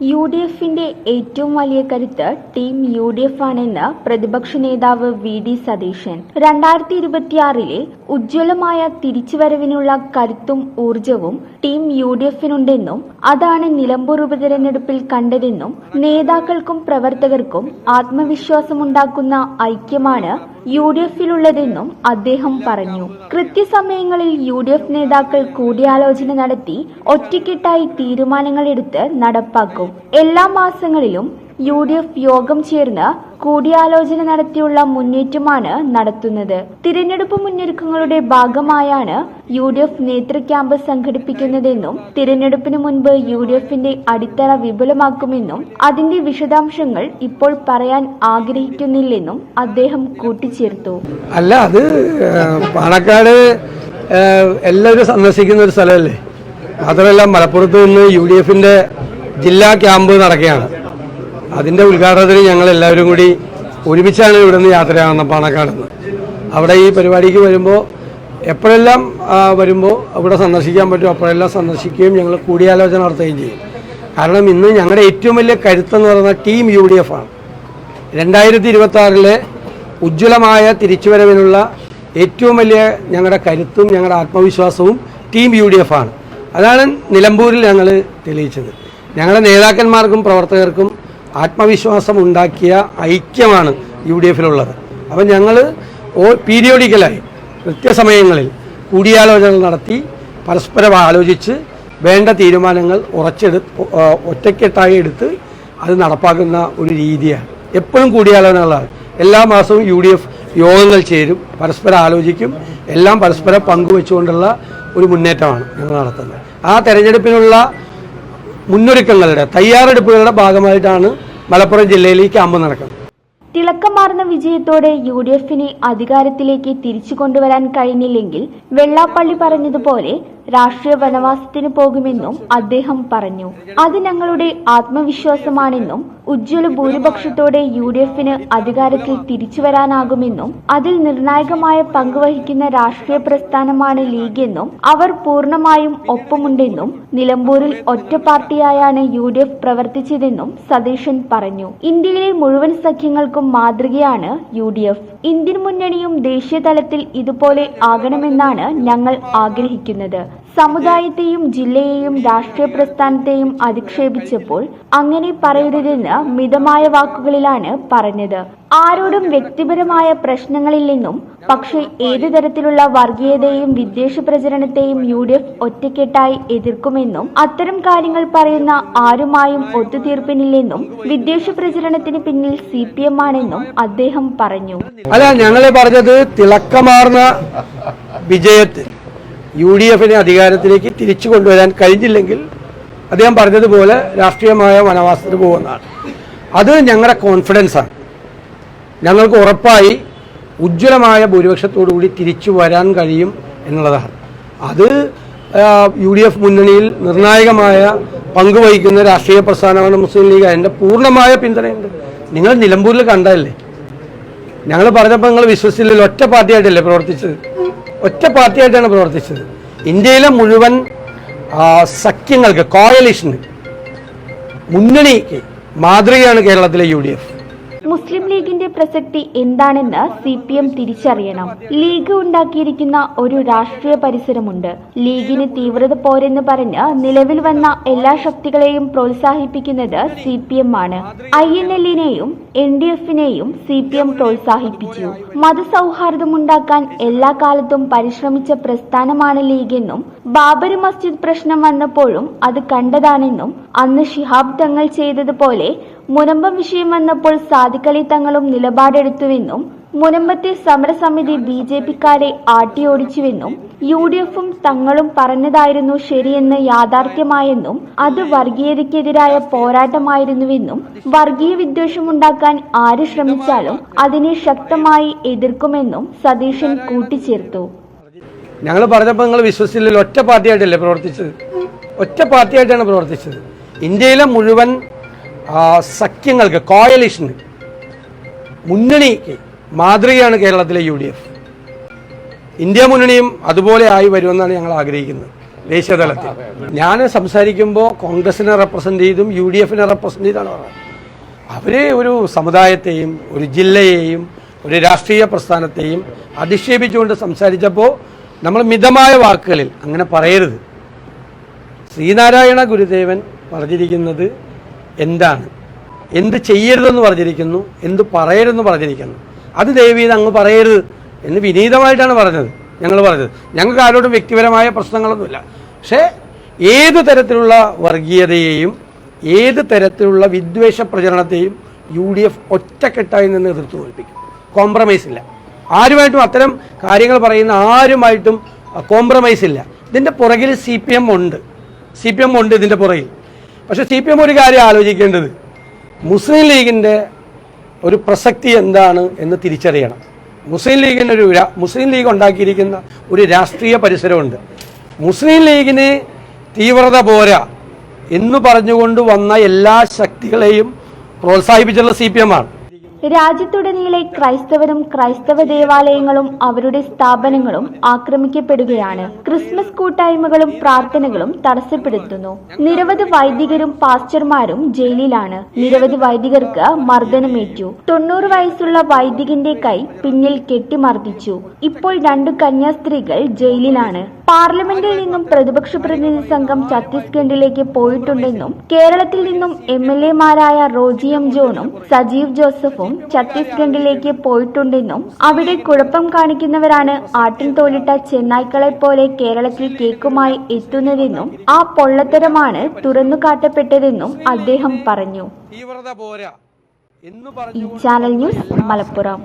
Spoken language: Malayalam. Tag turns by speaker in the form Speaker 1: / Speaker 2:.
Speaker 1: യു ഡി എഫിന്റെ ഏറ്റവും വലിയ കരുത്ത് ടീം യു ഡി എഫ് ആണെന്ന് പ്രതിപക്ഷ നേതാവ് വി ഡി സതീശൻ. രണ്ടായിരത്തി ഇരുപത്തിയാറിലെ ഉജ്ജ്വലമായ തിരിച്ചുവരവിനുള്ള കരുത്തും ഊർജവും ടീം യു ഡി എഫിനുണ്ടെന്നും അതാണ് നിലമ്പൂർ ഉപതെരഞ്ഞെടുപ്പിൽ കണ്ടതെന്നും നേതാക്കൾക്കും പ്രവർത്തകർക്കും ആത്മവിശ്വാസമുണ്ടാക്കുന്ന ഐക്യമാണ് യു ഡി എഫിലുള്ളതെന്നും അദ്ദേഹം പറഞ്ഞു. കൃത്യസമയങ്ങളിൽ യു ഡി എഫ് നേതാക്കൾ കൂടിയാലോചന നടത്തി ഒറ്റക്കെട്ടായി തീരുമാനങ്ങളെടുത്ത് നടപ്പാക്കും. എല്ലാ മാസങ്ങളിലും യു ഡി എഫ് യോഗം ചേർന്ന് കൂടിയാലോചന നടത്തിയുള്ള മുന്നേറ്റമാണ് നടത്തുന്നത്. തിരഞ്ഞെടുപ്പ് മുന്നൊരുക്കങ്ങളുടെ ഭാഗമായാണ് യു ഡി എഫ് നേതൃ ക്യാമ്പ് സംഘടിപ്പിക്കുന്നതെന്നും തിരഞ്ഞെടുപ്പിന് മുൻപ് യു ഡി എഫിന്റെ അടിത്തറ വിപുലമാക്കുമെന്നും അതിന്റെ വിശദാംശങ്ങൾ ഇപ്പോൾ പറയാൻ ആഗ്രഹിക്കുന്നില്ലെന്നും അദ്ദേഹം കൂട്ടിച്ചേർത്തു.
Speaker 2: അല്ല അത് പാണക്കാട് എല്ലാവരും സന്ദർശിക്കുന്ന ഒരു സ്ഥലമല്ലേ? മാത്രമല്ല മലപ്പുറത്ത് നിന്ന് യു ഡി എഫിന്റെ ജില്ലാ ക്യാമ്പ് നടക്കുകയാണ്. അതിന്റെ ഉദ്ഘാടനത്തിന് ഞങ്ങൾ എല്ലാവരും കൂടി ഒരുമിച്ചാണ് ഇവിടെ നിന്ന് യാത്രയാകുന്നത് പാണക്കാട് നിന്ന് അവിടെ ഈ പരിപാടിക്ക് വരുമ്പോൾ എപ്പോഴെല്ലാം വരുമ്പോൾ അവിടെ സന്ദർശിക്കാൻ പറ്റും അപ്പോഴെല്ലാം സന്ദർശിക്കുകയും ഞങ്ങൾ കൂടിയാലോചന നടത്തുകയും ചെയ്യും. കാരണം ഇന്ന് ഞങ്ങളുടെ ഏറ്റവും വലിയ കരുത്തെന്ന് പറയുന്ന ടീം യു ഡി എഫ് ആണ്. രണ്ടായിരത്തി ഇരുപത്തി ആറിലെ ഉജ്ജ്വലമായ തിരിച്ചുവരവിനുള്ള ഏറ്റവും വലിയ ഞങ്ങളുടെ കരുത്തും ഞങ്ങളുടെ ആത്മവിശ്വാസവും ടീം യു ഡി എഫ് ആണ്. അതാണ് നിലമ്പൂരിൽ ഞങ്ങൾ തെളിയിച്ചത്. ഞങ്ങളുടെ നേതാക്കന്മാർക്കും പ്രവർത്തകർക്കും ആത്മവിശ്വാസം ഉണ്ടാക്കിയ ഐക്യമാണ് യു ഡി എഫിലുള്ളത് അപ്പം ഞങ്ങൾ പീരിയോഡിക്കലായി കൃത്യസമയങ്ങളിൽ കൂടിയാലോചനകൾ നടത്തി പരസ്പരം ആലോചിച്ച് വേണ്ട തീരുമാനങ്ങൾ ഉറച്ചെടുത്ത് ഒറ്റക്കെട്ടായി എടുത്ത് അത് നടപ്പാക്കുന്ന ഒരു രീതിയാണ്. എപ്പോഴും കൂടിയാലോചനകളാണ്. എല്ലാ മാസവും യു ഡി എഫ് യോഗങ്ങൾ ചേരും പരസ്പരം ആലോചിക്കും എല്ലാം പരസ്പരം പങ്കുവെച്ചുകൊണ്ടുള്ള ഒരു മുന്നേറ്റമാണ് ഞങ്ങൾ നടത്തുന്നത്. ആ തെരഞ്ഞെടുപ്പിനുള്ള മുന്നൊരുക്കങ്ങളുടെ തയ്യാറെടുപ്പുകളുടെ ഭാഗമായിട്ടാണ് മലപ്പുറം ജില്ലയിൽ ഈ ക്യാമ്പ് നടക്കുന്നത്.
Speaker 1: തിളക്കമാർന്ന വിജയത്തോടെ യു ഡി എഫിനെ അധികാരത്തിലേക്ക് തിരിച്ചു കൊണ്ടുവരാൻ കഴിഞ്ഞില്ലെങ്കിൽ വെള്ളാപ്പള്ളി പറഞ്ഞതുപോലെ രാഷ്ട്രീയ വനവാസത്തിന് പോകുമെന്നും അദ്ദേഹം പറഞ്ഞു. അത് ഞങ്ങളുടെ ആത്മവിശ്വാസമാണെന്നും ഉജ്ജ്വല ഭൂരിപക്ഷത്തോടെ യു ഡി എഫിന് അധികാരത്തിൽ തിരിച്ചു വരാനാകുമെന്നും അതിൽ നിർണായകമായ പങ്ക് വഹിക്കുന്ന രാഷ്ട്രീയ പ്രസ്ഥാനമാണ് ലീഗെന്നും അവർ പൂർണമായും ഒപ്പമുണ്ടെന്നും നിലമ്പൂരിൽ ഒറ്റ പാർട്ടിയായാണ് യു ഡി എഫ് പ്രവർത്തിച്ചതെന്നും സതീശൻ പറഞ്ഞു. ഇന്ത്യയിലെ മുഴുവൻ സഖ്യങ്ങൾക്കും മാതൃകയാണ് യു ഡി എഫ് ഇന്ത്യൻ മുന്നണിയും ദേശീയ തലത്തിൽ ഇതുപോലെ ആകണമെന്നാണ് ഞങ്ങൾ ആഗ്രഹിക്കുന്നത്. സമുദായത്തെയും ജില്ലയെയും രാഷ്ട്രീയ പ്രസ്ഥാനത്തെയും അധിക്ഷേപിച്ചപ്പോൾ അങ്ങനെ പറയരുതെന്ന് മിതമായ വാക്കുകളിലാണ് പറഞ്ഞത്. ആരോടും വ്യക്തിപരമായ പ്രശ്നങ്ങളില്ലെന്നും പക്ഷേ ഏതു തരത്തിലുള്ള വർഗീയതയെയും വിദ്വേഷ പ്രചരണത്തെയും യു ഡി എഫ് ഒറ്റക്കെട്ടായി എതിർക്കുമെന്നും അത്തരം കാര്യങ്ങൾ പറയുന്ന ആരുമായും ഒത്തുതീർപ്പിനില്ലെന്നും വിദ്വേഷ പ്രചരണത്തിന് പിന്നിൽ സി പി എം ആണെന്നും അദ്ദേഹം പറഞ്ഞു.
Speaker 2: അല്ല ഞങ്ങളെ പറഞ്ഞത് തിളക്കമാർന്ന വിജയത്തിൽ. യു ഡി എഫിനെ അധികാരത്തിലേക്ക് തിരിച്ചു കൊണ്ടുവരാൻ കഴിഞ്ഞില്ലെങ്കിൽ അദ്ദേഹം പറഞ്ഞതുപോലെ രാഷ്ട്രീയമായ വനവാസത്തിന് പോകുന്നതാണ്. അത് ഞങ്ങളുടെ കോൺഫിഡൻസ് ആണ്. ഞങ്ങൾക്ക് ഉറപ്പായി ഉജ്ജ്വലമായ ഭൂരിപക്ഷത്തോടുകൂടി തിരിച്ചു വരാൻ കഴിയും എന്നുള്ളതാണ്. അത് യു ഡി എഫ് മുന്നണിയിൽ നിർണായകമായ പങ്ക് വഹിക്കുന്ന രാഷ്ട്രീയ പ്രസ്ഥാനമാണ് മുസ്ലിം ലീഗ്. അതിന്റെ പൂർണമായ പിന്തുണയുണ്ട്. നിങ്ങൾ നിലമ്പൂരിൽ കണ്ടതല്ലേ? ഞങ്ങൾ പറഞ്ഞപ്പോൾ നിങ്ങൾ വിശ്വസിച്ചില്ലല്ലോ. ഒറ്റ പാർട്ടിയായിട്ടല്ലേ പ്രവർത്തിച്ചത്? ഒറ്റ പാർട്ടിയായിട്ടാണ് പ്രവർത്തിച്ചത്. ഇന്ത്യയിലെ മുഴുവൻ സഖ്യങ്ങൾക്ക് കോയലിഷന് മുന്നണിക്ക് മാതൃകയാണ് കേരളത്തിലെ യു ഡി എഫ്.
Speaker 1: മുസ്ലിം ലീഗിന്റെ പ്രസക്തി എന്താണെന്ന് സി പി എം തിരിച്ചറിയണം. ലീഗ് ഉണ്ടാക്കിയിരിക്കുന്ന ഒരു രാഷ്ട്രീയ പരിസരമുണ്ട്. ലീഗിന് തീവ്രത പോരെന്ന് പറഞ്ഞ് നിലവിൽ വന്ന എല്ലാ ശക്തികളെയും പ്രോത്സാഹിപ്പിക്കുന്നത് സി പി എം ആണ്. ഐ എൻ എല്ലിനെയും എൻ ഡി എഫിനെയും സി പി എം പ്രോത്സാഹിപ്പിച്ചു. മതസൗഹാർദ്ദമുണ്ടാക്കാൻ എല്ലാ കാലത്തും പരിശ്രമിച്ച പ്രസ്ഥാനമാണ് ലീഗെന്നും ബാബരി മസ്ജിദ് പ്രശ്നം വന്നപ്പോഴും അത് കണ്ടതാണെന്നും അന്ന് ഷിഹാബ് തങ്ങൾ ചെയ്തതുപോലെ മുനമ്പം വിഷയം വന്നപ്പോൾ സാദിഖലി തങ്ങളും നിലപാടെടുത്തുവെന്നും മുനമ്പത്തെ സമരസമിതി ബി ജെ പിക്കാരെ ആട്ടിയോടിച്ചുവെന്നും യു ഡി എഫും തങ്ങളും പറഞ്ഞതായിരുന്നു ശരിയെന്ന് യാഥാർത്ഥ്യമായെന്നും അത് വർഗീയതയ്ക്കെതിരായ പോരാട്ടമായിരുന്നുവെന്നും വർഗീയ വിദ്വേഷമുണ്ടാക്കാൻ ആര് ശ്രമിച്ചാലും അതിനെ ശക്തമായി എതിർക്കുമെന്നും സതീശൻ കൂട്ടിച്ചേർത്തു.
Speaker 2: ഞങ്ങൾ പറഞ്ഞപ്പോൾ നിങ്ങൾ വിശ്വസിച്ചില്ല ഒറ്റ പാർട്ടിയായിട്ടല്ലേ പ്രവർത്തിച്ചത്? ഒറ്റ പാർട്ടിയായിട്ടാണ് പ്രവർത്തിച്ചത്. ഇന്ത്യയിലെ മുഴുവൻ സഖ്യങ്ങൾക്ക് കോയലിഷന് മുന്നണിക്ക് മാതൃകയാണ് കേരളത്തിലെ യു ഡി എഫ്. ഇന്ത്യ മുന്നണിയും അതുപോലെ ആയി വരുമെന്നാണ് ഞങ്ങൾ ആഗ്രഹിക്കുന്നത്. ദേശീയതലത്തിൽ ഞാൻ സംസാരിക്കുമ്പോൾ കോൺഗ്രസിനെ റെപ്രസെന്റ് ചെയ്തും യു ഡി എഫിനെ റെപ്രസെന്റ് ചെയ്താണ് പറയുന്നത് അവർ ഒരു സമുദായത്തെയും ഒരു ജില്ലയെയും ഒരു രാഷ്ട്രീയ പ്രസ്ഥാനത്തെയും അധിക്ഷേപിച്ചുകൊണ്ട് സംസാരിച്ചപ്പോൾ നമ്മൾ മിതമായ വാക്കുകളിൽ അങ്ങനെ പറയരുത്. ശ്രീനാരായണ ഗുരുദേവൻ പറഞ്ഞിരിക്കുന്നത് എന്താണ്? എന്ത് ചെയ്യരുതെന്ന് പറഞ്ഞിരിക്കുന്നു എന്ത് പറയരുതെന്ന് പറഞ്ഞിരിക്കുന്നു. അത് ദയവീത് അങ്ങ് പറയരുത് എന്ന് വിനീതമായിട്ടാണ് പറഞ്ഞത്. ഞങ്ങൾ പറഞ്ഞത്. ഞങ്ങൾക്ക് ആരോടും വ്യക്തിപരമായ പ്രശ്നങ്ങളൊന്നുമില്ല. പക്ഷേ ഏത് തരത്തിലുള്ള വർഗീയതയെയും ഏത് തരത്തിലുള്ള വിദ്വേഷ പ്രചരണത്തെയും യു ഡി എഫ് ഒറ്റക്കെട്ടായി നിന്ന് എതിർത്ത് തോൽപ്പിക്കും. കോംപ്രമൈസ് ഇല്ല. ആരുമായിട്ടും അത്തരം കാര്യങ്ങൾ പറയുന്ന ആരുമായിട്ടും കോംപ്രമൈസ് ഇല്ല. ഇതിന്റെ പുറകിൽ സി പി എം ഉണ്ട്. സി പി എം ഉണ്ട് ഇതിന്റെ പുറകിൽ. പക്ഷേ സി പി എം ഒരു കാര്യം ആലോചിക്കേണ്ടത്. മുസ്ലിം ലീഗിന്റെ ഒരു പ്രസക്തി എന്താണ് എന്ന് തിരിച്ചറിയണം. മുസ്ലിം ലീഗിന് ഒരു മുസ്ലിം ലീഗ് ഉണ്ടാക്കിയിരിക്കുന്ന ഒരു രാഷ്ട്രീയ പരിസരമുണ്ട്. മുസ്ലിം ലീഗിന് തീവ്രത പോരാ എന്ന് പറഞ്ഞുകൊണ്ട് വന്ന എല്ലാ ശക്തികളെയും പ്രോത്സാഹിപ്പിച്ചുള്ള സി പി എം ആണ്.
Speaker 1: രാജ്യത്തുടനീളെ ക്രൈസ്തവരും ക്രൈസ്തവ ദേവാലയങ്ങളും അവരുടെ സ്ഥാപനങ്ങളും ആക്രമിക്കപ്പെടുകയാണ്. ക്രിസ്മസ് കൂട്ടായ്മകളും പ്രാർത്ഥനകളും തടസ്സപ്പെടുത്തുന്നു. നിരവധി വൈദികരും പാസ്റ്റർമാരും ജയിലിലാണ്. നിരവധി വൈദികർക്ക് മർദ്ദനമേറ്റു. തൊണ്ണൂറ് വയസ്സുള്ള വൈദികന്റെ കൈ പിന്നിൽ കെട്ടിമർദ്ദിച്ചു. ഇപ്പോൾ രണ്ടു കന്യാസ്ത്രീകൾ ജയിലിലാണ്. പാർലമെന്റിൽ നിന്നും പ്രതിപക്ഷ പ്രതിനിധി സംഘം ഛത്തീസ്ഗഡിലേക്ക് പോയിട്ടുണ്ടെന്നും കേരളത്തിൽ നിന്നും എം എൽ എമാരായ റോജി എം ജോണും സജീവ് ജോസഫും ഛത്തീസ്ഗഡിലേക്ക് പോയിട്ടുണ്ടെന്നും അവിടെ കുഴപ്പം കാണിക്കുന്നവരാണ് ആട്ടിൻ തോലിട്ട ചെന്നായ്ക്കളെ പോലെ കേരളത്തിൽ കേക്കുമായി എത്തുന്നതെന്നും ആ പൊള്ളത്തരമാണ് തുറന്നു കാട്ടപ്പെട്ടതെന്നും അദ്ദേഹം പറഞ്ഞു. ഈ ചാനൽ ന്യൂസ് മലപ്പുറം.